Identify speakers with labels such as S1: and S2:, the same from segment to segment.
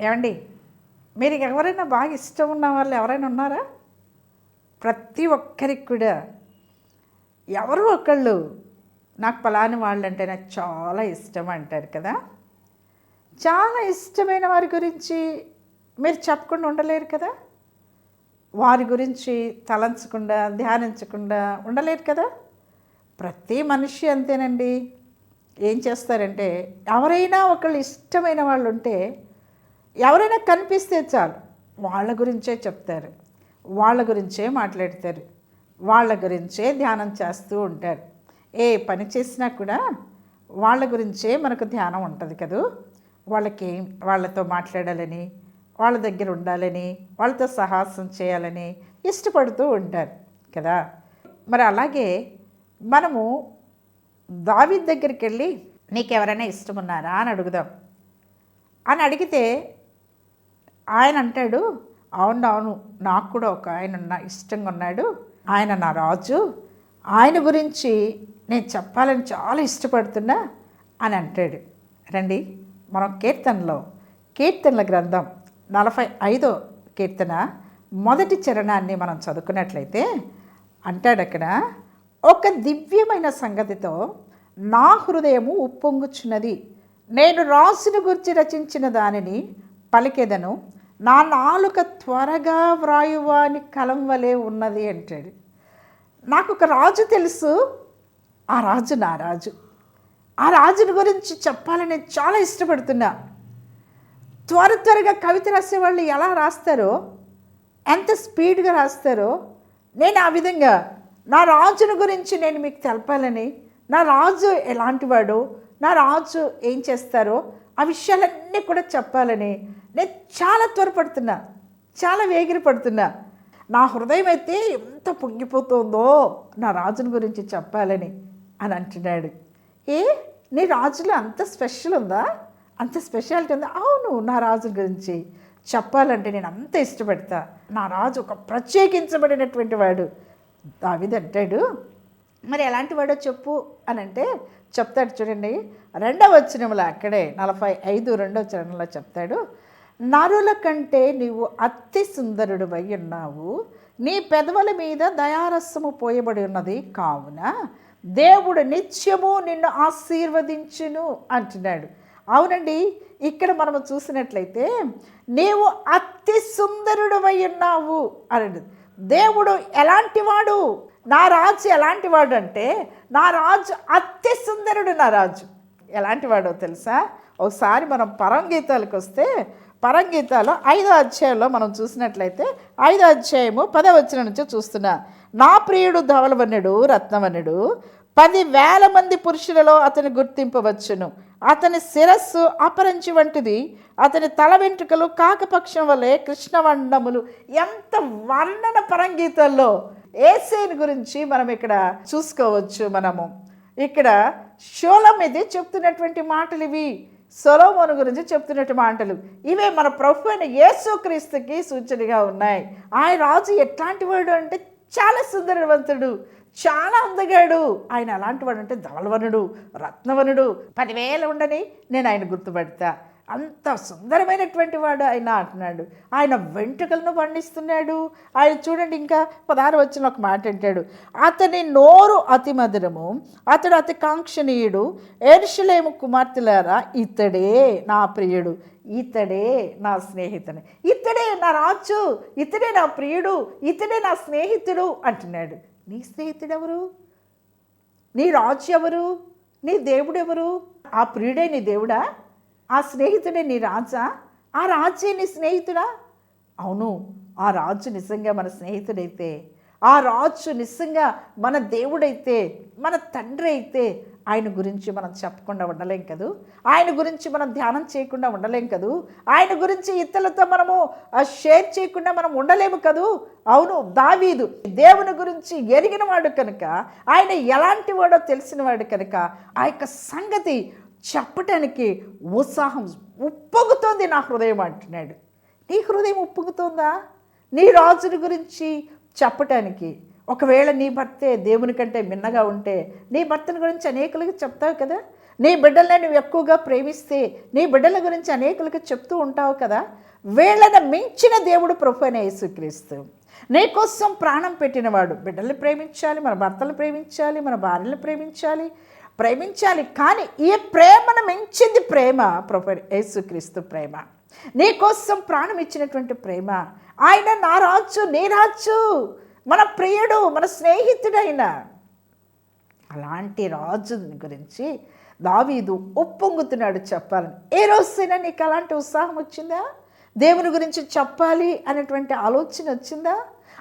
S1: ఏమండి మీరు ఎవరైనా బాగా ఇష్టం ఉన్న వాళ్ళు ఎవరైనా ఉన్నారా? ప్రతి ఒక్కరికి కూడా. ఎవరు ఒకళ్ళు నాకు పలాని వాళ్ళు అంటే నాకు చాలా ఇష్టం అంటారు కదా. చాలా ఇష్టమైన వారి గురించి మీరు చెప్పకుండా ఉండలేరు కదా. వారి గురించి తలంచకుండా ధ్యానించకుండా ఉండలేరు కదా. ప్రతి మనిషి అంతేనండి. ఏం చేస్తారంటే ఎవరైనా ఒకళ్ళు ఇష్టమైన వాళ్ళు ఉంటే ఎవరైనా కనిపిస్తే చాలు. వాళ్ళ గురించే చెప్తారు. వాళ్ళ గురించే మాట్లాడతారు. వాళ్ళ గురించే ధ్యానం చేస్తూ ఉంటారు. ఏ పని చేసినా కూడా వాళ్ళ గురించే మనకు ధ్యానం ఉంటుంది కదూ? వాళ్ళకి వాళ్ళతో మాట్లాడాలని వాళ్ళ దగ్గర ఉండాలని వాళ్ళతో సాహసం చేయాలని ఇష్టపడుతూ ఉంటారు కదా? మరి అలాగే మనము దావి దగ్గరికి వెళ్ళి నీకు ఎవరైనా ఇష్టం ఉన్నారా అని అడుగుదాం. అని అడిగితే ఆయన అంటాడు అవును అవును నాకు కూడా ఒక ఆయన ఉన్న ఇష్టంగా ఉన్నాడు. ఆయన నా రాజు. ఆయన గురించి నేను చెప్పాలని చాలా ఇష్టపడుతున్నా అని అంటాడు. రండి మనం కీర్తనలో కీర్తనల గ్రంథం నలభై ఐదో కీర్తన మొదటి చరణాన్ని మనం చదువుకున్నట్లయితే అంటాడు అక్కడ ఒక దివ్యమైన సంగతితో నా హృదయము ఉప్పొంగుచున్నది. నేను రాసును గురించి రచించిన దానిని పలికెదను. నా నాలుక త్వరగా వ్రాయువాని కలం వలె ఉన్నది అంటాడు. నాకు ఒక రాజు తెలుసు. ఆ రాజు నా రాజు. ఆ రాజుని గురించి చెప్పాలని చాలా ఇష్టపడుతున్నా. త్వర త్వరగా కవిత రాసేవాళ్ళు ఎలా రాస్తారో ఎంత స్పీడ్గా రాస్తారో నేను ఆ విధంగా నా రాజుని గురించి నేను మీకు తెలపాలని నా రాజు ఎలాంటివాడు నా రాజు ఏం చేస్తారో ఆ విషయాలన్నీ కూడా చెప్పాలని నేను చాలా త్వరపడుతున్నా చాలా వేగిరి పడుతున్నా. నా హృదయం అయితే ఎంత పొంగిపోతుందో నా రాజుని గురించి చెప్పాలని అని అంటున్నాడు. ఏ? నీ రాజులో అంత స్పెషల్ ఉందా? అంత స్పెషాలిటీ ఉందా? అవును నా రాజు గురించి చెప్పాలంటే నేను అంత ఇష్టపడతా. నా రాజు ఒక ప్రత్యేకించబడినటువంటి వాడు. దావిది అంటాడు మరి ఎలాంటి వాడో చెప్పు అని అంటే చెప్తాడు చూడండి. రెండవ వచనంలో అక్కడే నలభై ఐదు రెండవ చరణంలో చెప్తాడు. నరుల కంటే నీవు అతి సుందరుడు ఉన్నావు. నీ పెదవుల మీద దయారసము పోయబడి ఉన్నది. కావున దేవుడు నిత్యము నిన్ను ఆశీర్వదించును అంటున్నాడు. అవునండి ఇక్కడ మనము చూసినట్లయితే నీవు అతి సుందరుడువై ఉన్నావు అని దేవుడు ఎలాంటివాడు? నా రాజు ఎలాంటివాడు అంటే నా రాజు అతి సుందరుడు నా రాజు. ఎలాంటివాడో తెలుసా? ఒకసారి మనం పరంగీతాలకు వస్తే పరంగీతాలో ఐదో అధ్యాయంలో మనం చూసినట్లయితే ఐదో అధ్యాయము పదవచనం నుంచి చూస్తున్నా నా ప్రియుడు ధవలవనుడు రత్నవన్నుడు పది వేల మంది పురుషులలో అతని గుర్తింపవచ్చును అతని శిరస్సు అపరంచి వంటిది. అతని తల వెంట్రుకలు కాకపక్షం వలె కృష్ణవర్ణములు ఎంత వర్ణన పరంగీతంలో ఏసేని గురించి మనం ఇక్కడ చూసుకోవచ్చు మనము. ఇక్కడ షోలం ఇది చెప్తున్నటువంటి మాటలు ఇవి సొలోమోను గురించి చెప్తున్నట్టు మాటలు. ఇవే మన ప్రభు అయిన యేసుక్రీస్తుకి సూచనగా ఉన్నాయి. ఆయన రాజు ఎట్లాంటి వాడు అంటే చాలా సుందరవంతుడు చాలా అందగాడు. ఆయన అలాంటి వాడు అంటే ధవలవనుడు రత్నవనుడు. పదివేల ఉండని నేను ఆయన గుర్తుపడతా. అంత సుందరమైనటువంటి వాడు ఆయన అంటున్నాడు. ఆయన వెంట్రుకలను పండిస్తున్నాడు ఆయన చూడండి ఇంకా పదహారు వచ్చిన ఒక మాట అంటాడు. అతని నోరు అతి మధురము అతడు అతి కాంక్షణీయుడు. ఏర్షలేము కుమార్తెలారా ఇతడే నా ప్రియుడు ఇతడే నా స్నేహితుని. ఇతడే నా రాజు ఇతడే నా ప్రియుడు ఇతడే నా స్నేహితుడు అంటున్నాడు. నీ స్నేహితుడు ఎవరు నీ రాజు ఎవరు? నీ దేవుడు ఎవరు ఆ ప్రియుడే నీ దేవుడా? ఆ స్నేహితుడే నీ రాజా? ఆ రాజే నీ స్నేహితుడా? అవును ఆ రాజు నిజంగా మన స్నేహితుడైతే ఆ రాజు నిజంగా మన దేవుడైతే మన తండ్రి అయితే ఆయన గురించి మనం చెప్పకుండా ఉండలేం కదూ? ఆయన గురించి మనం ధ్యానం చేయకుండా ఉండలేం కదూ? ఆయన గురించి ఇతరులతో మనము షేర్ చేయకుండా మనం ఉండలేము కదూ? అవును దావీదు దేవుని గురించి ఎరిగిన వాడు కనుక ఆయన ఎలాంటి వాడో తెలిసిన వాడు కనుక ఆ యొక్క సంగతి చెప్పటానికి ఉత్సాహం ఉప్పొంగుతోంది నా హృదయం అంటున్నాడు. నీ హృదయం ఉప్పొంగుతోందా? నీ రాజుని గురించి చెప్పటానికి. ఒకవేళ నీ భర్తే దేవుని కంటే మిన్నగా ఉంటే నీ భర్తని గురించి అనేకులకి చెప్తావు కదా? నీ బిడ్డల్ని నువ్వు ఎక్కువగా ప్రేమిస్తే నీ బిడ్డల గురించి అనేకులకు చెప్తూ ఉంటావు కదా? వీళ్ళని మించిన దేవుడు ప్రభు అయిన యేసుక్రీస్తు. నీ కోసం ప్రాణం పెట్టినవాడు. బిడ్డల్ని ప్రేమించాలి మన భర్తలు ప్రేమించాలి మన భార్యలు ప్రేమించాలి. ప్రేమించాలి కానీ ఈ ప్రేమను మించింది ప్రేమ? ప్రభు యేసుక్రీస్తు ప్రేమ. నీ కోసం ప్రాణం ఇచ్చినటువంటి ప్రేమ. ఆయన నా రాజు నీ రాజు మన ప్రియుడు మన స్నేహితుడైన అలాంటి రాజు గురించి దావీదు ఒప్పొంగుతున్నాడు చెప్పాలని. ఏ రోజైనా నీకు అలాంటి ఉత్సాహం వచ్చిందా? దేవుని గురించి చెప్పాలి అనేటువంటి ఆలోచన వచ్చిందా?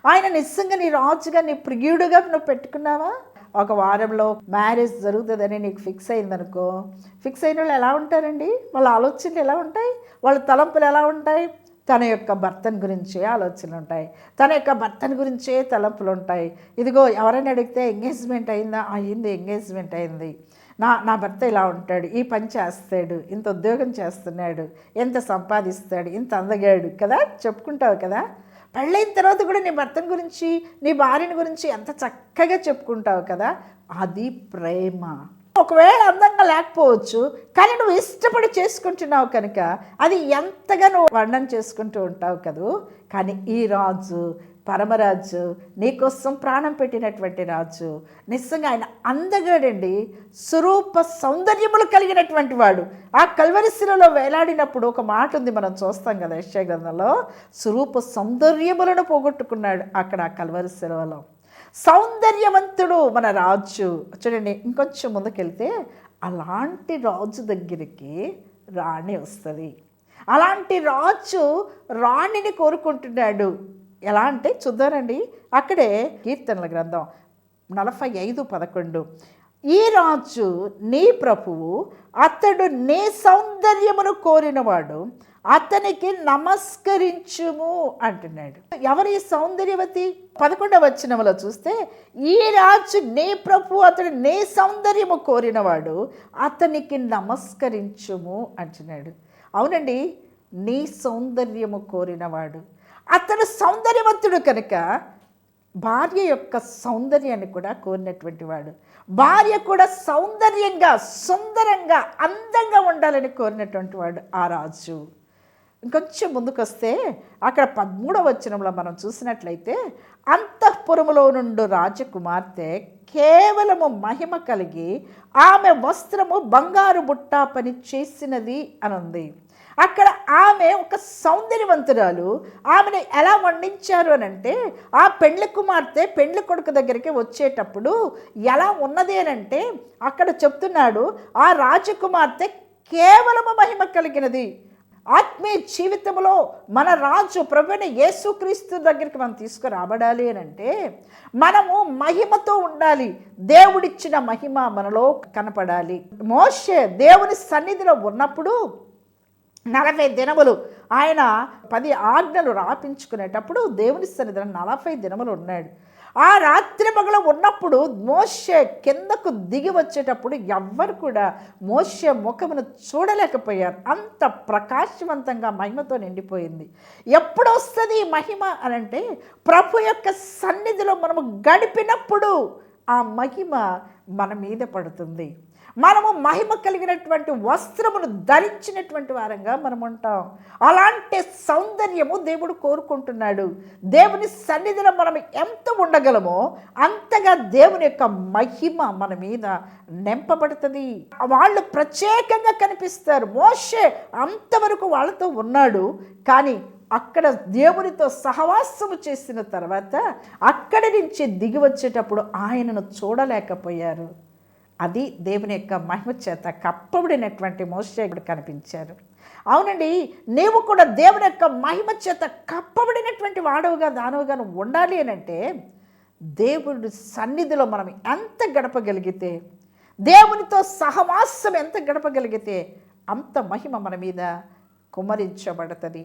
S1: ఆయన నిజంగా నీ రాజుగా నీ ప్రియుడుగా నువ్వు పెట్టుకున్నావా? ఒక వారంలో మ్యారేజ్ జరుగుతుందని నీకు ఫిక్స్ అయిందనుకో ఫిక్స్ అయిన వాళ్ళు ఎలా ఉంటారండి? వాళ్ళ ఆలోచనలు ఎలా ఉంటాయి? వాళ్ళ తలంపులు ఎలా ఉంటాయి? తన యొక్క భర్తను గురించే ఆలోచనలు ఉంటాయి. తన యొక్క భర్తను గురించే తలంపులు ఉంటాయి. ఇదిగో ఎవరైనా అడిగితే ఎంగేజ్మెంట్ అయిందా? అయింది ఎంగేజ్మెంట్ అయింది. నా నా భర్త ఇలా ఉంటాడు. ఈ పని చేస్తాడు. ఇంత ఉద్యోగం చేస్తున్నాడు. ఎంత సంపాదిస్తాడు. ఇంత అందగాడు. కదా? చెప్పుకుంటావు కదా? పెళ్ళైన తర్వాత కూడా నీ భర్తను గురించి నీ భార్యని గురించి ఎంత చక్కగా చెప్పుకుంటావు కదా? అది ప్రేమ. ఒకవేళ అందంగా లేకపోవచ్చు కానీ నువ్వు ఇష్టపడి చేసుకుంటున్నావు కనుక అది ఎంతగా నువ్వు వర్ణన చేసుకుంటూ ఉంటావు కదూ? కానీ ఈ రాజు పరమరాజు నీకోసం ప్రాణం పెట్టినటువంటి రాజు. నిజంగా ఆయన అందగాడండి. స్వరూప సౌందర్యములు కలిగినటువంటి వాడు. ఆ కల్వరిశిలలో వేలాడినప్పుడు ఒక మాట ఉంది మనం చూస్తాం కదా యశ్య గ్రంథంలో. స్వరూప సౌందర్యములను పోగొట్టుకున్నాడు అక్కడ ఆ కల్వరిశిలలో సౌందర్యవంతుడు మన రాజు. చూడండి ఇంకొంచెం ముందుకెళ్తే అలాంటి రాజు దగ్గరికి రాణి వస్తుంది. అలాంటి రాజు రాణిని కోరుకుంటున్నాడు. ఎలా అంటే చూద్దారండి. అక్కడే కీర్తనల గ్రంథం నలభై ఐదు పదకొండు. ఈ రాజు నీ ప్రభువు అతడు నీ సౌందర్యమును కోరినవాడు అతనికి నమస్కరించుము అంటున్నాడు. ఎవరి సౌందర్యవతి? పదకొండవ వచ్చినములో చూస్తే ఈ రాజు నీ ప్రభు అతడు నీ సౌందర్యము కోరినవాడు అతనికి నమస్కరించుము అంటున్నాడు. అవునండి నీ సౌందర్యము కోరినవాడు. అతడు సౌందర్యవంతుడు కనుక భార్య యొక్క సౌందర్యాన్ని కూడా కోరినటువంటి వాడు. భార్య కూడా సౌందర్యంగా సుందరంగా అందంగా ఉండాలని కోరినటువంటి వాడు ఆ రాజు. ఇంకొంచెం ముందుకొస్తే అక్కడ పదమూడవ వచనంలో మనం చూసినట్లయితే అంతఃపురములో నుండి రాజకుమార్తె కేవలము మహిమ కలిగి ఆమె వస్త్రము బంగారు బుట్టా పని చేసినది అని ఉంది అక్కడ ఆమె ఒక సౌందర్యవంతురాలు. ఆమెను ఎలా వండించారు అని అంటే ఆ పెండ్లి కుమార్తె పెండ్లి కొడుకు దగ్గరికి వచ్చేటప్పుడు ఎలా ఉన్నది అని అంటే అక్కడ చెప్తున్నాడు ఆ రాజకుమార్తె కేవలము మహిమ కలిగినది. ఆత్మీయ జీవితంలో మన రాజు ప్రభుని యేసుక్రీస్తు దగ్గరికి మనం తీసుకురాబడాలి అని అంటే మనము మహిమతో ఉండాలి. దేవుడిచ్చిన మహిమ మనలో కనపడాలి. మోషే దేవుని సన్నిధిలో ఉన్నప్పుడు నలభై దినములు ఆయన పది ఆజ్ఞలు రాపించుకునేటప్పుడు దేవుని సన్నిధిన నలభై దినములు ఉన్నాడు. ఆ రాత్రి పగలు ఉన్నప్పుడు మోషే కిందకు దిగి వచ్చేటప్పుడు ఎవ్వరు కూడా మోషే ముఖమును చూడలేకపోయారు. అంత ప్రకాశవంతంగా మహిమతో నిండిపోయింది. ఎప్పుడు వస్తుంది ఈ మహిమ అని అంటే ప్రభు యొక్క సన్నిధిలో మనము గడిపినప్పుడు ఆ మహిమ మన మీద పడుతుంది. మనము మహిమ కలిగినటువంటి వస్త్రమును ధరించినటువంటి వారంగా మనం ఉంటాం. అలాంటి సౌందర్యము దేవుడు కోరుకుంటున్నాడు. దేవుని సన్నిధిలో మనం ఎంత ఉండగలమో అంతగా దేవుని యొక్క మహిమ మన మీద నింపబడుతుంది. వాళ్ళు ప్రత్యేకంగా కనిపిస్తారు. మోషే అంతవరకు వాళ్ళతో ఉన్నాడు. కానీ అక్కడ దేవునితో సహవాసము చేసిన తర్వాత అక్కడి నుంచి దిగి వచ్చేటప్పుడు ఆయనను చూడలేకపోయారు. అది దేవుని యొక్క మహిమ చేత కప్పబడినటువంటి మోసేకుడు కనిపించారు. అవునండి నీవు కూడా దేవుని యొక్క మహిమ చేత కప్పబడినటువంటి వాడవుగా దానవుగా ఉండాలి అని అంటే దేవుడి సన్నిధిలో మనం ఎంత గడపగలిగితే దేవునితో సహవాసం ఎంత గడపగలిగితే అంత మహిమ మన మీద కుమరించబడుతుంది.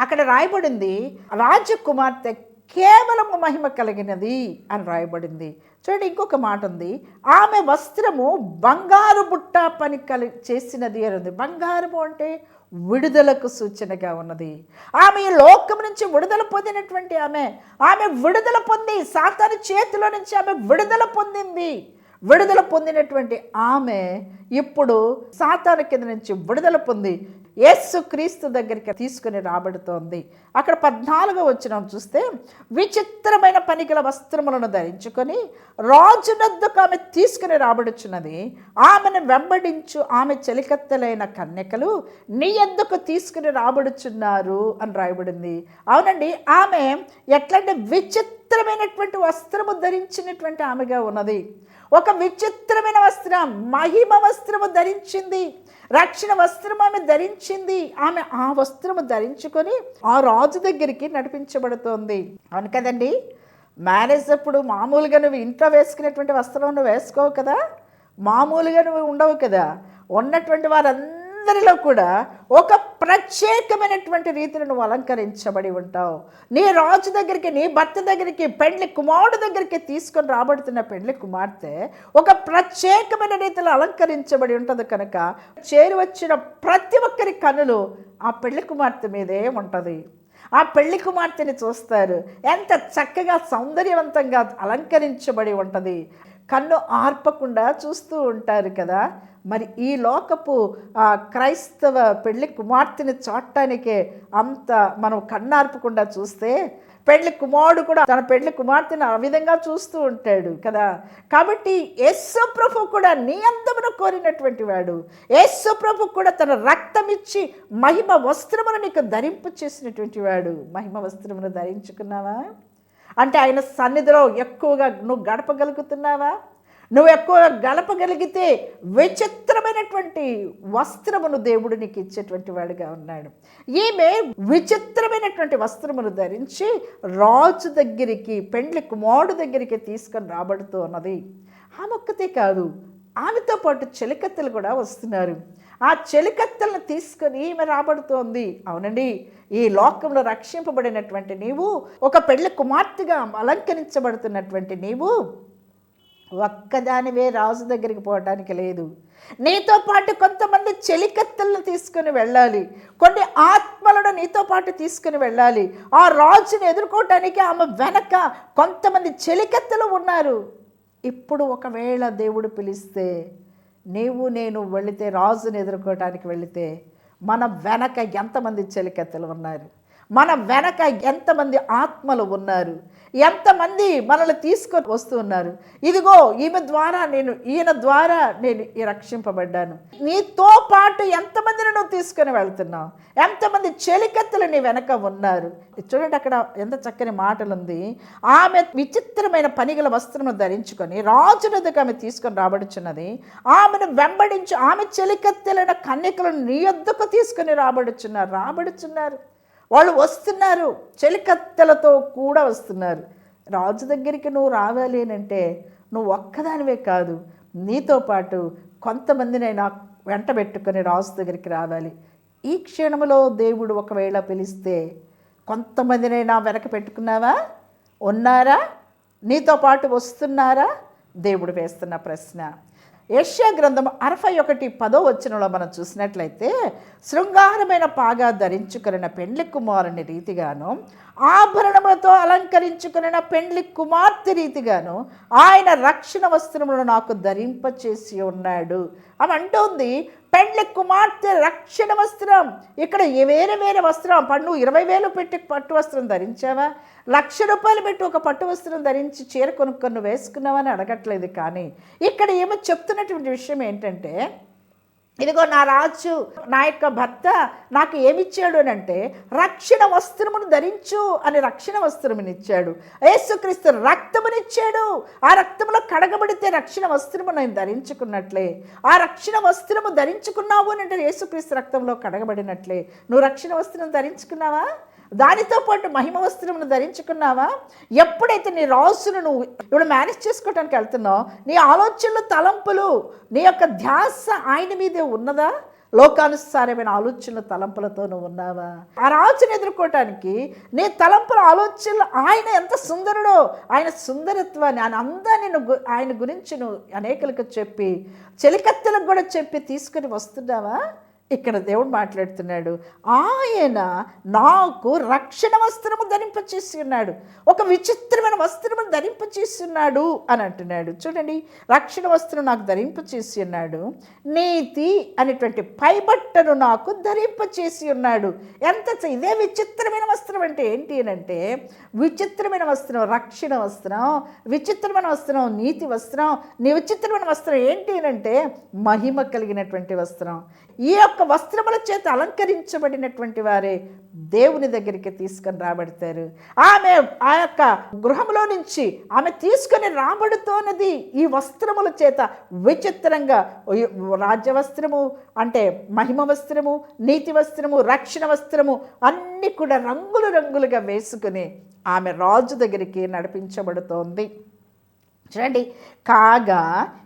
S1: అక్కడ రాయబడింది రాజకుమార్తె కేవలము మహిమ కలిగినది అని రాయబడింది. చూడండి ఇంకొక మాట ఉంది. ఆమె వస్త్రము బంగారు బుట్ట పని కలి చేసినది అని ఉంది. బంగారము అంటే విడుదలకు సూచనగా ఉన్నది. ఆమె ఈ లోకం నుంచి విడుదల పొందినటువంటి ఆమె. ఆమె విడుదల పొంది సాతాను చేతిలో నుంచి ఆమె విడుదల పొందింది. విడుదల పొందినటువంటి ఆమె ఇప్పుడు సాతాను కింద నుంచి విడుదల పొంది యేసు క్రీస్తు దగ్గరికి తీసుకుని రాబడుతోంది. అక్కడ పద్నాలుగో వచ్చిన చూస్తే విచిత్రమైన పనికిల వస్త్రములను ధరించుకొని రాజునద్దుకు ఆమె తీసుకుని రాబడుచున్నది. ఆమెను వెంబడించు ఆమె చెలికత్తెలైన కన్యకలు నీ ఎద్దుకు తీసుకుని రాబడుచున్నారు అని రాయబడింది. అవునండి ఆమె ఎట్లంటే విచిత్రమైనటువంటి వస్త్రము ధరించినటువంటి ఆమెగా ఉన్నది. ఒక విచిత్రమైన వస్త్రం మహిమ వస్త్రము ధరించింది. రక్షణ వస్త్రం ఆమె ధరించింది. ఆమె ఆ వస్త్రము ధరించుకొని ఆ రాజు దగ్గరికి నడిపించబడుతోంది. అవును కదండి? మ్యారేజ్ అప్పుడు మామూలుగా నువ్వు ఇంట్లో వేసుకునేటువంటి వస్త్రం నువ్వు వేసుకోవు కదా? మామూలుగా నువ్వు ఉండవు కదా? ఉన్నటువంటి వారందరిలో కూడా ఒక ప్రత్యేకమైనటువంటి రీతిలో నువ్వు అలంకరించబడి ఉంటావు. నీ రాజు దగ్గరికి నీ భర్త దగ్గరికి పెండ్లి కుమారుడు దగ్గరికి తీసుకొని రాబడుతున్న పెండ్లి కుమార్తె ఒక ప్రత్యేకమైన రీతిలో అలంకరించబడి ఉంటుంది కనుక చేరి వచ్చిన ప్రతి ఒక్కరి కనులు ఆ పెళ్ళి కుమార్తె మీదే ఉంటుంది. ఆ పెళ్ళి కుమార్తెని చూస్తారు. ఎంత చక్కగా సౌందర్యవంతంగా అలంకరించబడి ఉంటుంది. కన్ను ఆర్పకుండా చూస్తూ ఉంటారు కదా. మరి ఈ లోకపు ఆ క్రైస్తవ పెళ్ళి కుమార్తెని చాటానికే అంత మనం కన్నార్పకుండా చూస్తే పెళ్ళి కుమారుడు కూడా తన పెళ్ళి కుమార్తెను ఆ విధంగా చూస్తూ ఉంటాడు కదా. కాబట్టి యేసు కూడా నీ అందమును కోరినటువంటి వాడు. యేసు కూడా తన రక్తం ఇచ్చి మహిమ వస్త్రమును నీకు ధరింపు చేసినటువంటి వాడు. మహిమ వస్త్రమును ధరించుకున్నావా? అంటే ఆయన సన్నిధిలో ఎక్కువగా నువ్వు గడపగలుగుతున్నావా? నువ్వు ఎక్కువ గడపగలిగితే విచిత్రమైనటువంటి వస్త్రమును దేవుడు నీకు ఇచ్చేటువంటి వాడిగా ఉన్నాడు. ఈమె విచిత్రమైనటువంటి వస్త్రమును ధరించి రాజు దగ్గరికి పెండ్లి కుమారుడు దగ్గరికి తీసుకొని రాబడుతూ ఉన్నది. ఆమె ఒక్కతే కాదు ఆమెతో పాటు చెలికత్తెలు కూడా వస్తున్నారు. ఆ చెలికత్తెలను తీసుకొని ఈమె రాబడుతోంది. అవునండి ఈ లోకంలో రక్షింపబడినటువంటి నీవు ఒక పెళ్ళి కుమార్తెగా అలంకరించబడుతున్నటువంటి నీవు ఒక్కదానివే రాజు దగ్గరికి పోవటానికి లేదు. నీతో పాటు కొంతమంది చెలికత్తెలను తీసుకుని వెళ్ళాలి. కొన్ని ఆత్మలను నీతో పాటు తీసుకుని వెళ్ళాలి. ఆ రాజుని ఎదుర్కోవటానికి ఆమె వెనక కొంతమంది చెలికత్తెలు ఉన్నారు. ఇప్పుడు ఒకవేళ దేవుడు పిలిస్తే నీవు నేను వెళితే రాజుని ఎదుర్కోవటానికి వెళితే మన వెనక ఎంతమంది చెలికత్తెలు ఉన్నారు? మన వెనక ఎంతమంది ఆత్మలు ఉన్నారు? ఎంతమంది మనల్ని తీసుకొని వస్తున్నారు? ఇదిగో ఈమె ద్వారా నేను ఈయన ద్వారా నేను ఈ రక్షింపబడ్డాను. నీతో పాటు ఎంతమందిని నువ్వు తీసుకొని వెళ్తున్నావు? ఎంతమంది చెలికత్తులు నీ వెనక ఉన్నారు? చూడండి అక్కడ ఎంత చక్కని మాటలు ఉంది. ఆమె విచిత్రమైన పనిగల వస్త్రము ధరించుకొని రాజునదికి ఆమె తీసుకొని రాబడుచున్నది. ఆమెను వెంబడించి ఆమె చెలికత్తెలైన కన్యకలను నీ యొద్దకు తీసుకొని రాబడుచున్నారు. రాబడుచున్నారు. వాళ్ళు వస్తున్నారు. చెలికత్తెలతో కూడా వస్తున్నారు. రాజు దగ్గరికి నువ్వు రావాలి అని అంటే నువ్వు ఒక్కదానివే కాదు. నీతో పాటు కొంతమందినైనా వెంట పెట్టుకొని రాజు దగ్గరికి రావాలి. ఈ క్షణంలో దేవుడు ఒకవేళ పిలిస్తే కొంతమందినైనా వెనక పెట్టుకున్నావా? ఉన్నారా? నీతో పాటు వస్తున్నారా? దేవుడు వేస్తున్న ప్రశ్న. ఏషియా గ్రంథం అరవై ఒకటి పదో వచనంలో మనం చూసినట్లయితే శృంగారమైన పాగా ధరించుకున్న పెండ్లి కుమారుని రీతిగాను ఆభరణములతో అలంకరించుకున్న పెండ్లి కుమార్తె రీతిగాను ఆయన రక్షణ వస్త్రములను నాకు ధరింపచేసి ఉన్నాడు. అవి అంటోంది పెండ్లి కుమార్తె రక్షణ వస్త్రం. ఇక్కడ ఏ వేరే వేరే వస్త్రం? పన్ను ఇరవై వేలు పెట్టి పట్టు వస్త్రం ధరించావా? లక్ష రూపాయలు పెట్టి ఒక పట్టు వస్త్రం ధరించి చీర కొనుక్కొని వేసుకున్నావని అడగట్లేదు కానీ ఇక్కడ ఏమో చెప్తున్నటువంటి విషయం ఏంటంటే ఇదిగో నా రాజు నా యొక్క భర్త నాకు ఏమిచ్చాడు అని అంటే రక్షణ వస్త్రమును ధరించు అని రక్షణ వస్త్రమునిచ్చాడు యేసుక్రీస్తు రక్తమునిచ్చాడు ఆ రక్తములో కడగబడితే రక్షణ వస్త్రము నేను ధరించుకున్నట్లే. ఆ రక్షణ వస్త్రము ధరించుకున్నావు అని అంటే యేసుక్రీస్తు రక్తంలో కడగబడినట్లే. నువ్వు రక్షణ వస్త్రం ధరించుకున్నావా? దానితో పాటు మహిమ వస్త్రమును ధరించుకున్నావా? ఎప్పుడైతే నీ రాసును నువ్వు ఇప్పుడు మేనేజ్ చేసుకోవటానికి వెళ్తున్నావు నీ ఆలోచనలు తలంపులు నీ యొక్క ధ్యాస ఆయన మీదే ఉన్నదా? లోకానుసారమైన ఆలోచనలు తలంపులతో నువ్వు ఉన్నావా? ఆ రాజును ఎదుర్కోవటానికి నీ తలంపుల ఆలోచనలు ఆయన ఎంత సుందరుడో ఆయన సుందరత్వాన్ని ఆయన అందాన్ని నువ్వు ఆయన గురించి నువ్వు అనేకులకు చెప్పి చెలికత్తెలకు కూడా చెప్పి తీసుకుని వస్తున్నావా? ఇక్కడ దేవుడు మాట్లాడుతున్నాడు ఆయన నాకు రక్షణ వస్త్రము ధరింపచేసి ఉన్నాడు ఒక విచిత్రమైన వస్త్రము ధరింపచేస్తున్నాడు అని అంటున్నాడు. చూడండి రక్షణ వస్త్రం నాకు ధరింపచేసి ఉన్నాడు నీతి అనేటువంటి పైబట్టను నాకు ధరింపచేసి ఉన్నాడు. ఎంత ఇదే విచిత్రమైన వస్త్రం అంటే ఏంటి అని అంటే విచిత్రమైన వస్త్రం రక్షణ వస్త్రం విచిత్రమైన వస్త్రం నీతి వస్త్రం నీ విచిత్రమైన వస్త్రం ఏంటి అని అంటే మహిమ కలిగినటువంటి వస్త్రం. ఈ యొక్క వస్త్రముల చేత అలంకరించబడినటువంటి వారే దేవుని దగ్గరికి తీసుకొని రాబడతారు. ఆమె ఆ యొక్క గృహంలో నుంచి ఆమె తీసుకొని రాబడుతోన్నది ఈ వస్త్రముల చేత విచిత్రంగా రాజ్య వస్త్రము అంటే మహిమ వస్త్రము నీతి వస్త్రము రక్షణ వస్త్రము అన్నీ కూడా రంగులు రంగులుగా వేసుకుని ఆమె రాజు దగ్గరికి నడిపించబడుతోంది. చూడండి. కాగా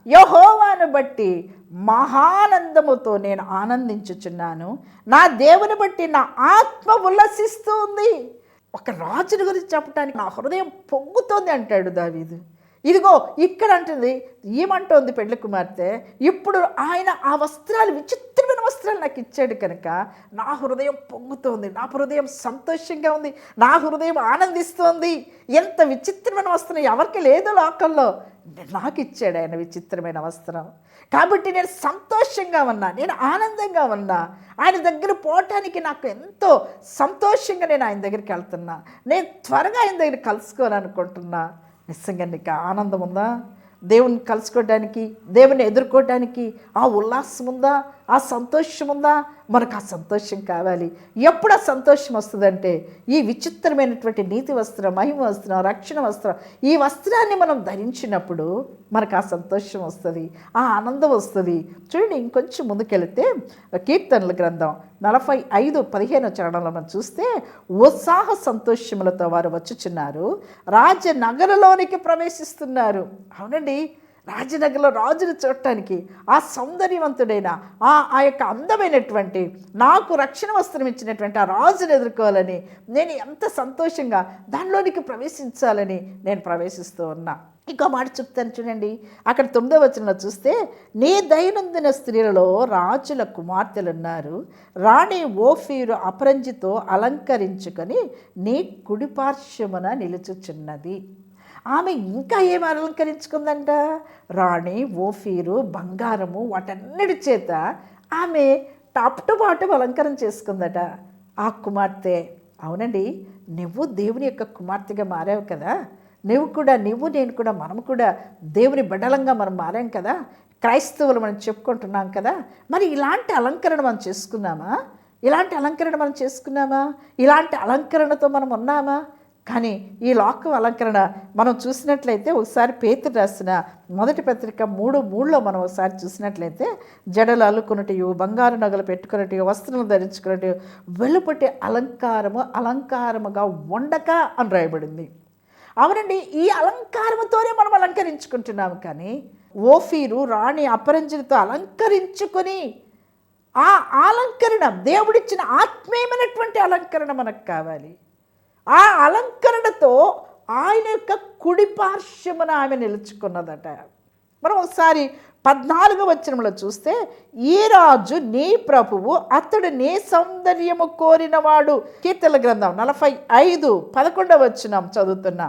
S1: యహోవాను బట్టి మహానందముతో నేను ఆనందించుచున్నాను. నా దేవుని బట్టి నా ఆత్మ ఉల్లసిస్తూ ఉంది ఒక రాజుని గురించి చెప్పడానికి నా హృదయం పొంగుతోంది అంటాడు దావీదు. ఇదిగో ఇక్కడ అంటుంది ఏమంటోంది పెళ్ళి కుమార్తె? ఇప్పుడు ఆయన ఆ వస్త్రాలు విచిత్రమైన వస్త్రాలు నాకు ఇచ్చాడు కనుక నా హృదయం పొంగుతోంది నా హృదయం సంతోషంగా ఉంది నా హృదయం ఆనందిస్తోంది. ఎంత విచిత్రమైన వస్త్రం ఎవరికి లేదు లోకల్లో నాకు ఇచ్చాడు ఆయన విచిత్రమైన వస్త్రం. కాబట్టి నేను సంతోషంగా ఉన్నా నేను ఆనందంగా ఉన్నా. ఆయన దగ్గర పోవటానికి నాకు ఎంతో సంతోషంగా నేను ఆయన దగ్గరికి వెళ్తున్నా. నేను త్వరగా ఆయన దగ్గర కలుసుకోవాలనుకుంటున్నా. నిజంగా నీకు ఆనందం ఉందా? దేవుని కలుసుకోవడానికి దేవుని ఎదుర్కోవడానికి ఆ ఉల్లాసం ఉందా? ఆ సంతోషం ఉందా మనకు ఆ సంతోషం కావాలి. ఎప్పుడు ఆ సంతోషం వస్తుందంటే ఈ విచిత్రమైనటువంటి నీతి వస్త్రం మహిమ వస్త్రం రక్షణ వస్త్రం ఈ వస్త్రాన్ని మనం ధరించినప్పుడు మనకు ఆ సంతోషం వస్తుంది ఆ ఆనందం వస్తుంది. చూడండి ఇంకొంచెం ముందుకెళితే కీర్తనల గ్రంథం నలభై ఐదు పదిహేను చరణంలో మనం చూస్తే ఉత్సాహ సంతోషములతో వారు వచ్చుచున్నారు. రాజనగరలోనికి ప్రవేశిస్తున్నారు. అవునండి రాజనగర్లో రాజును చూడటానికి ఆ సౌందర్యవంతుడైన ఆ ఆ యొక్క అందమైనటువంటి నాకు రక్షణ వస్త్రం ఇచ్చినటువంటి ఆ రాజును ఎదుర్కోవాలని నేను ఎంత సంతోషంగా దానిలోనికి ప్రవేశించాలని నేను ప్రవేశిస్తూ ఉన్నా. ఇంకో మాట చెప్తాను చూడండి. అక్కడ తొమ్మిదో వచనంలో చూస్తే నీ దైనందిన స్త్రీలలో రాజుల కుమార్తెలు ఉన్నారు రాణి ఓఫీరు అపరంజితో అలంకరించుకొని నీ కుడిపార్శ్వమున నిలుచుచున్నది. ఆమె ఇంకా ఏం అలంకరించుకుందంట? రాణి ఓఫీరు బంగారము వాటన్నిటి చేత ఆమె టాప్ టు బాటం అలంకరణ చేసుకుందట. ఆ కుమార్తె అవునండి నువ్వు దేవుని యొక్క కుమార్తెగా మారావు కదా. నువ్వు కూడా నువ్వు నేను కూడా మనం కూడా దేవుని బిడ్డలంగా మనం మారాం కదా. క్రైస్తవులు మనం చెప్పుకుంటున్నాం కదా. మరి ఇలాంటి అలంకరణ మనం చేసుకున్నామా? ఇలాంటి అలంకరణ మనం చేసుకున్నామా? ఇలాంటి అలంకరణతో మనం ఉన్నామా? కానీ ఈ లాక్ అలంకరణ మనం చూసినట్లయితే ఒకసారి పేతురు రాసిన మొదటి పత్రిక మూడు మూడులో మనం ఒకసారి చూసినట్లయితే జడలు అల్లుకున్నట్టు బంగారు నగలు పెట్టుకున్నట్టు వస్త్రాలు ధరించుకున్నట్టు వెలుపటి అలంకారము అలంకారముగా ఉండక అని రాయబడింది. అవునండి ఈ అలంకారముతోనే మనం అలంకరించుకుంటున్నాము కానీ ఓఫీరు రాణి అపరంజనితో అలంకరించుకొని ఆ అలంకరణ దేవుడిచ్చిన ఆత్మీయమైనటువంటి అలంకరణ మనకు కావాలి. ఆ అలంకరణతో ఆయన యొక్క కుడి పార్శ్వమున ఆమె నిలుచుకున్నదట. మనం ఒకసారి పద్నాలుగు వచనంలో చూస్తే ఈ రాజు నీ ప్రభువు అతడు నీ సౌందర్యము కోరినవాడు. కీర్తన గ్రంథం నలభై ఐదు పదకొండవ వచనం చదువుతున్నా.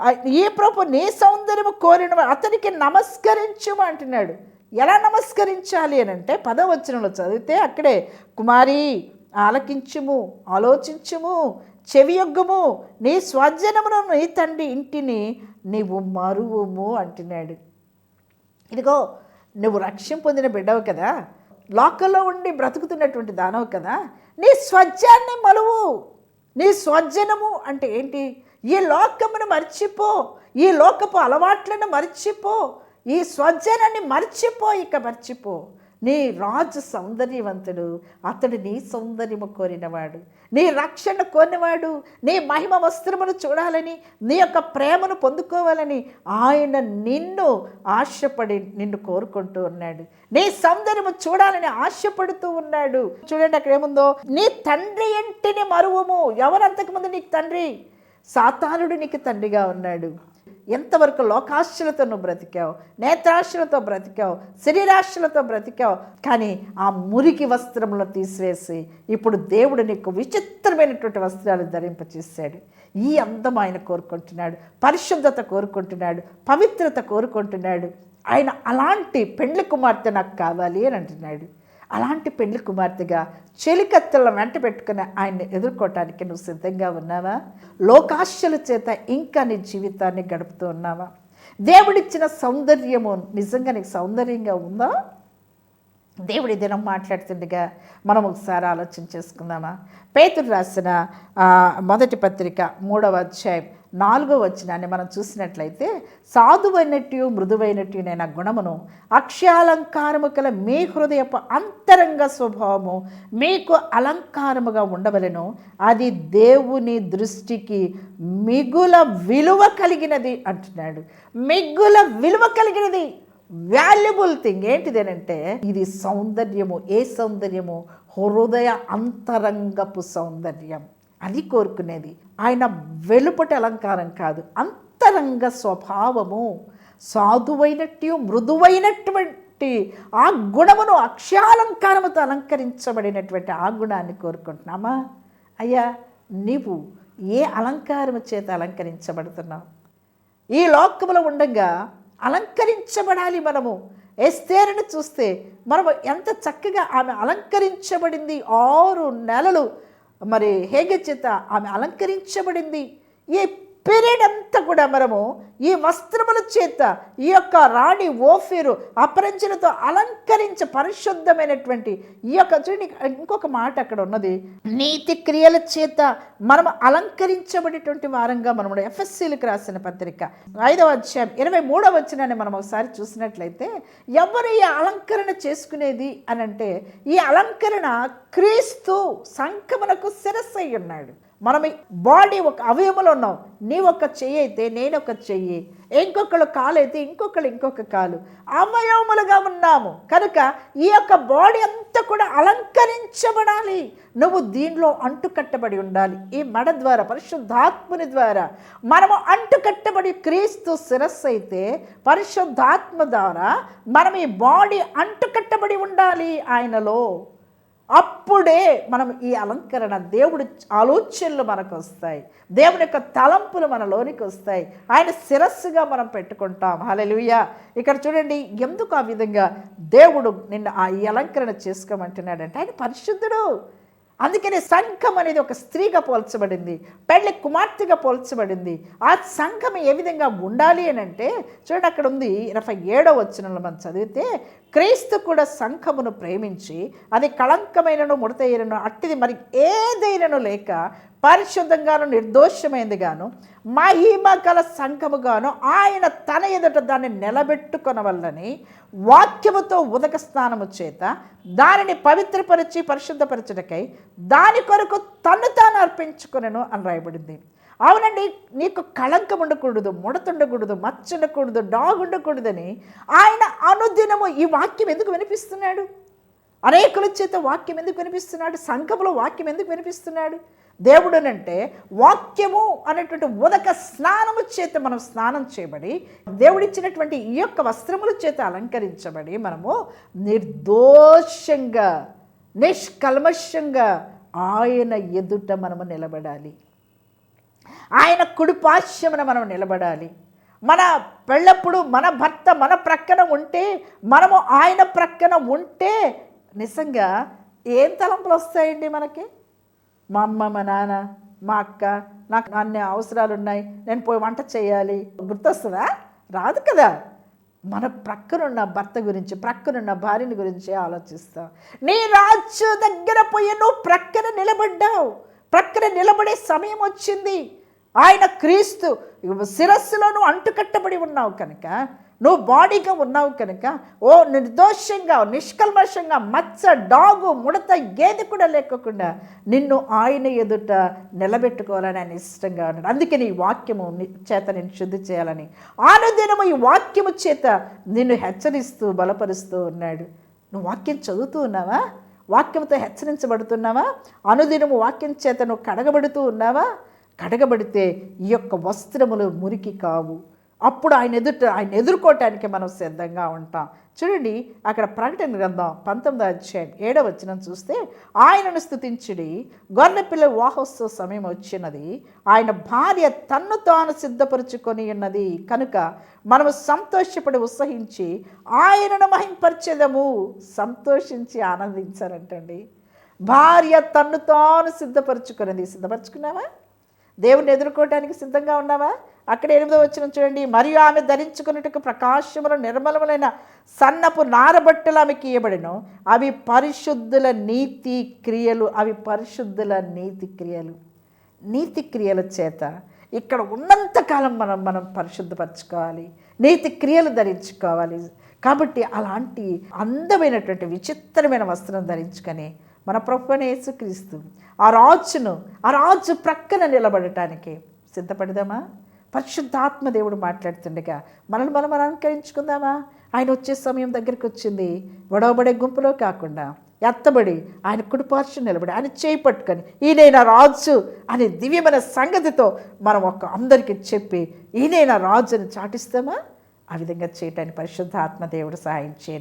S1: ఏ ఈ ప్రభు నీ సౌందర్యము కోరినవాడు అతనికి నమస్కరించు అంటున్నాడు. ఎలా నమస్కరించాలి అని అంటే పదవచనంలో చదివితే అక్కడే కుమారి ఆలకించుము ఆలోచించుము చెవియొగ్గము నీ స్వజనమును నీ తండ్రి ఇంటిని నీవు మరువుము అంటున్నాడు. ఇదిగో నువ్వు రక్ష్యం పొందిన బిడ్డవు కదా. లోకల్లో ఉండి బ్రతుకుతున్నటువంటి దానవు కదా. నీ స్వజ్యాన్ని మలువు నీ స్వజనము అంటే ఏంటి? ఈ లోకమును మర్చిపో ఈ లోకపు అలవాట్లను మర్చిపో ఈ స్వజనాన్ని మర్చిపో ఇక మర్చిపో. నీ రాజు సౌందర్యవంతుడు అతడు నీ సౌందర్యము కోరినవాడు. నీ రక్షణ కోరినవాడు నీ మహిమ వస్త్రమును చూడాలని నీ యొక్క ప్రేమను పొందుకోవాలని ఆయన నిన్ను ఆశపడి నిన్ను కోరుకుంటూ ఉన్నాడు. నీ సౌందర్యము చూడాలని ఆశపడుతూ ఉన్నాడు. చూడండి అక్కడ ఏముందో? నీ తండ్రి ఇంటిని మరువము. ఎవరంతకుముందు నీకు తండ్రి? సాతానుడు నీకు తండ్రిగా ఉన్నాడు. ఎంతవరకు లోకాశలతో నువ్వు బ్రతికావు నేత్రాశలతో బ్రతికావు శరీరాశలతో బ్రతికావు కానీ ఆ మురికి వస్త్రములను తీసివేసి ఇప్పుడు దేవుడు నీకు విచిత్రమైనటువంటి వస్త్రాలు ధరింపచేశాడు. ఈ అందం ఆయన కోరుకుంటున్నాడు పరిశుద్ధత కోరుకుంటున్నాడు పవిత్రత కోరుకుంటున్నాడు. ఆయన అలాంటి పెండ్లి కుమార్తె నాకు కావాలి అని అంటున్నాడు. అలాంటి పెళ్ళి కుమార్తెగా చెలికత్తెల వెంట పెట్టుకుని ఆయన్ని ఎదుర్కోవటానికి నువ్వు సిద్ధంగా ఉన్నావా? లోకాశల చేత ఇంకా నీ జీవితాన్ని గడుపుతూ ఉన్నావా? దేవుడిచ్చిన సౌందర్యము నిజంగా నీకు సౌందర్యంగా ఉందా? దేవుడి దినం మాట్లాడుతుండగా మనం ఒకసారి ఆలోచన చేసుకుందామా? పేతుడు రాసిన మొదటి పత్రిక మూడవ అధ్యాయం నాలుగో వచనాన్ని మనం చూసినట్లయితే సాధువైనట్టు మృదువైనట్టు నేను గుణమును అక్షయాలంకారము కల మీ హృదయపు అంతరంగ స్వభావము మీకు అలంకారముగా ఉండవలెను. అది దేవుని దృష్టికి మిగుల విలువ కలిగినది అంటున్నాడు. మిగుల విలువ కలిగినది. వాల్యుబుల్ థింగ్ ఏంటిదేనంటే ఇది సౌందర్యము. ఏ సౌందర్యము? హృదయ అంతరంగపు సౌందర్యం. అది కోరుకునేది. ఆయన వెలుపటి అలంకారం కాదు అంతరంగ స్వభావము. సాధువైనట్టు మృదువైనటువంటి ఆ గుణమును అక్షాలంకారముతో అలంకరించబడినటువంటి ఆ గుణాన్ని కోరుకుంటున్నామా? అయ్యా నీవు ఏ అలంకారము చేత అలంకరించబడుతున్నావు? ఈ లోకములో ఉండగా అలంకరించబడాలి మనము. ఎస్తేరుని చూస్తే మనము ఎంత చక్కగా ఆమె అలంకరించబడింది. ఆరు నెలలు. మరి హేగ చేత ఆమె అలంకరించబడింది. ఏ పీరియడ్ అంతా కూడా మనము ఈ వస్త్రముల చేత ఈ యొక్క రాణి ఓఫీరు అపరంజలతో అలంకరించ పరిశుద్ధమైనటువంటి ఈ యొక్క చూడండి ఇంకొక మాట అక్కడ ఉన్నది. నీతి క్రియల చేత మనం అలంకరించబడేటువంటి వారంగా మనం ఎఫ్ఎస్సీలకు రాసిన పత్రిక ఐదవ అధ్యాయం ఇరవై మూడవ వచ్చినాన్ని మనం ఒకసారి చూసినట్లయితే ఎవరు ఈ అలంకరణ చేసుకునేది అని అంటే ఈ అలంకరణ క్రీస్తు సంకమనకు శిరస్సు అయి ఉన్నాడు. మనం బాడీ ఒక అవయములు ఉన్నాం. నీ ఒక చెయ్యి అయితే నేను ఒక చెయ్యి. ఇంకొకళ్ళు కాలు అయితే ఇంకొకళ్ళు ఇంకొక కాలు. అవయవములుగా ఉన్నాము. కనుక ఈ యొక్క బాడీ అంతా కూడా అలంకరించబడాలి. నువ్వు దీనిలో అంటుకట్టబడి ఉండాలి. ఈ మడ ద్వారా పరిశుద్ధాత్ముని ద్వారా. మనము అంటుకట్టబడి క్రీస్తు శిరస్సు అయితే పరిశుద్ధాత్మ ద్వారా మనం ఈ బాడీ అంటుకట్టబడి ఉండాలి ఆయనలో. అప్పుడే మనం ఈ అలంకరణ దేవుడి ఆలోచనలు మనకు వస్తాయి. దేవుని యొక్క తలంపులు మనలోనికి వస్తాయి. ఆయన శిరస్సుగా మనం పెట్టుకుంటాం. హలెలుయ ఇక్కడ చూడండి ఎందుకు ఆ విధంగా దేవుడు నిన్ను ఆ ఈ అలంకరణ చేసుకోమంటున్నాడంటే ఆయన పరిశుద్ధుడు. అందుకనే సంఘం అనేది ఒక స్త్రీగా పోల్చబడింది పెళ్ళి కుమార్తెగా పోల్చబడింది. ఆ సంఘం ఏ విధంగా ఉండాలి అని అంటే చూడండి అక్కడ ఉంది ఇరవై ఏడవ వచ్చినలో మనం చదివితే క్రీస్తు కూడా సంఘమును ప్రేమించి అది కళంకమైనను ముడతయ్యను అట్టిది మరి ఏదైనను లేక పరిశుద్ధంగాను నిర్దోషమైంది గాను మహిమ గల సంఘముగాను ఆయన తన ఎదుట దాన్ని నిలబెట్టుకొనవల్లని వాక్యముతో ఉదక స్నానము చేత దానిని పవిత్రపరిచి పరిశుద్ధపరచటకై దాని కొరకు తను తాను అర్పించుకునను అని రాయబడింది. అవునండి నీకు కళంకం ఉండకూడదు ముడత ఉండకూడదు మచ్చ ఉండకూడదు డాగ్ ఉండకూడదని ఆయన అనుదినము ఈ వాక్యం ఎందుకు వినిపిస్తున్నాడు? అనేకుల చేత వాక్యం ఎందుకు వినిపిస్తున్నాడు? సంఘములో వాక్యం ఎందుకు వినిపిస్తున్నాడు? దేవుడునంటే వాక్యము అనేటువంటి ఉదక స్నానము చేత మనం స్నానం చేయబడి దేవుడిచ్చినటువంటి ఈ యొక్క వస్త్రముల చేత అలంకరించబడి మనము నిర్దోషంగా నిష్కల్మషంగా ఆయన ఎదుట మనము నిలబడాలి. ఆయన కుడిపాశ్యమున మనం నిలబడాలి. మన పెళ్ళప్పుడు మన భర్త మన ప్రక్కన ఉంటే మనము ఆయన ప్రక్కన ఉంటే నిజంగా ఏం తలంపులు వస్తాయండి మనకి? మా అమ్మ మా నాన్న మా అక్క నాకు అన్ని అవసరాలు ఉన్నాయి నేను పోయి వంట చేయాలి. గుర్తొస్తుందా? రాదు కదా. మన ప్రక్కనున్న భర్త గురించి ప్రక్కనున్న భార్యని గురించి ఆలోచిస్తావు నీ రాజు దగ్గర పోయి నువ్వు ప్రక్కన నిలబడ్డావు. ప్రక్కన నిలబడే సమయం వచ్చింది. ఆయన క్రీస్తు శిరస్సులో నువ్వు అంటుకట్టబడి ఉన్నావు కనుక నువ్వు బాడీగా ఉన్నావు కనుక ఓ నిర్దోషంగా నిష్కల్మషంగా మచ్చ డాగు ముడత ఏది కూడా లేకోకుండా నిన్ను ఆయన ఎదుట నిలబెట్టుకోవాలని ఆయన ఇష్టంగా ఉన్నాడు. అందుకే నీ వాక్యము చేత నేను శుద్ధి చేయాలని. ఆనుదినము ఈ వాక్యము చేత నిన్ను హెచ్చరిస్తూ బలపరుస్తూ ఉన్నాడు. నువ్వు వాక్యం చదువుతూ ఉన్నావా? వాక్యంతో హెచ్చరించబడుతున్నావా? అనుదినము వాక్యం చేత నువ్వు కడగబడుతూ ఉన్నావా? కడగబడితే ఈ యొక్క వస్త్రములు మురికి కావు. అప్పుడు ఆయన ఎదుట ఆయన ఎదుర్కోవటానికి మనం సిద్ధంగా ఉంటాం. చూడండి అక్కడ ప్రకటన గ్రంథం పంతొమ్మిదో అధ్యాయం ఏడవ వచ్చిన చూస్తే ఆయనను స్థుతించుడి గొర్రెపిల్ల వాహోత్సవ సమయం వచ్చినది ఆయన భార్య తన్ను తాను సిద్ధపరుచుకొని ఉన్నది. కనుక మనము సంతోషపడి ఉత్సహించి ఆయనను మహింపరిచేదము సంతోషించి ఆనందించారంటండి భార్య తన్ను తాను సిద్ధపరచుకున్నది. సిద్ధపరచుకున్నావా? దేవుని ఎదుర్కోవటానికి సిద్ధంగా ఉన్నావా? అక్కడ ఎనిమిదో వచ్చిన చూడండి. మరియు ఆమె ధరించుకున్నట్టుకు ప్రకాశములు నిర్మలములైన సన్నపు నారబట్టలు ఆమెకి ఇవ్వబడిను అవి పరిశుద్ధుల నీతి క్రియలు అవి పరిశుద్ధుల నీతి క్రియలు. నీతి క్రియల చేత ఇక్కడ ఉన్నంతకాలం మనం మనం పరిశుద్ధపరచుకోవాలి. నీతి క్రియలు ధరించుకోవాలి. కాబట్టి అలాంటి అందమైనటువంటి విచిత్రమైన వస్త్రం ధరించుకొని మన ప్రభుని యేసుక్రీస్తు ఆ రాజును ఆ రాజు ప్రక్కన నిలబడటానికి సిద్ధపడదామా? పరిశుద్ధాత్మ దేవుడు మాట్లాడుతుండగా మనల్ని మనం అలంకరించుకుందామా? ఆయన వచ్చే సమయం దగ్గరికి వచ్చింది. గొడవబడే గుంపులో కాకుండా ఎత్తబడి ఆయన కుడిపార్చు నిలబడి ఆయన చేయి పట్టుకొని ఈయనైనా రాజు అనే దివ్యమైన సంగతితో మనం ఒక అందరికీ చెప్పి ఈయనైనా రాజు అని చాటిస్తామా? ఆ విధంగా చేయటానికి పరిశుద్ధ దేవుడు సహాయం చేయండి.